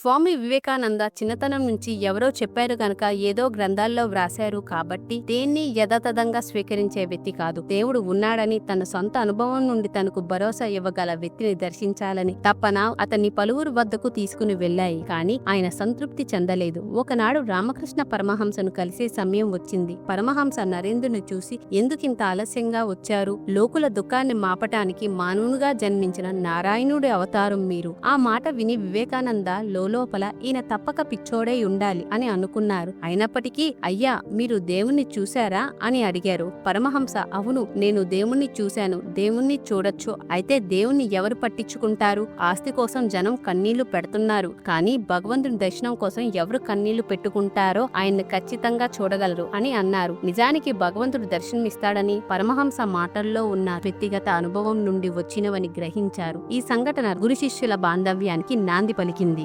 స్వామి వివేకానంద చిన్నతనం నుంచి ఎవరో చెప్పారు గనక ఏదో గ్రంథాల్లో వ్రాశారు కాబట్టి దేన్ని యథాతథంగా స్వీకరించే వ్యక్తి కాదు. దేవుడు ఉన్నాడని తన సొంత అనుభవం నుండి తనకు భరోసా ఇవ్వగల వ్యక్తిని దర్శించాలని తప్పన అతన్ని పలువురు వద్దకు తీసుకుని వెళ్ళాయి. కానీ ఆయన సంతృప్తి చెందలేదు. ఒకనాడు రామకృష్ణ పరమహంసను కలిసే సమయం వచ్చింది. పరమహంస నరేంద్రుని చూసి ఎందుకింత ఆలస్యంగా వచ్చారు? లోకుల దుఃఖాన్ని మాపటానికి మానవునిగా జన్మించిన నారాయణుడి అవతారం మీరు. ఆ మాట విని వివేకానంద లో లోలోపల ఈయన తప్పక పిచ్చోడై ఉండాలి అని అనుకున్నారు. అయినప్పటికీ అయ్యా మీరు దేవుణ్ణి చూశారా అని అడిగారు. పరమహంస అవును నేను దేవుణ్ణి చూశాను. దేవుణ్ణి చూడొచ్చు. అయితే దేవుణ్ణి ఎవరు పట్టించుకుంటారు? ఆస్తి కోసం జనం కన్నీళ్ళు పెడుతున్నారు. కానీ భగవంతుని దర్శనం కోసం ఎవరు కన్నీళ్ళు పెట్టుకుంటారో ఆయన్ని ఖచ్చితంగా చూడగలరు అని అన్నారు. నిజానికి భగవంతుడు దర్శనమిస్తాడని పరమహంస మాటల్లో ఉన్న వ్యక్తిగత అనుభవం నుండి వచ్చినవని గ్రహించారు. ఈ సంఘటన గురు శిష్యుల బాంధవ్యానికి నాంది పలికింది.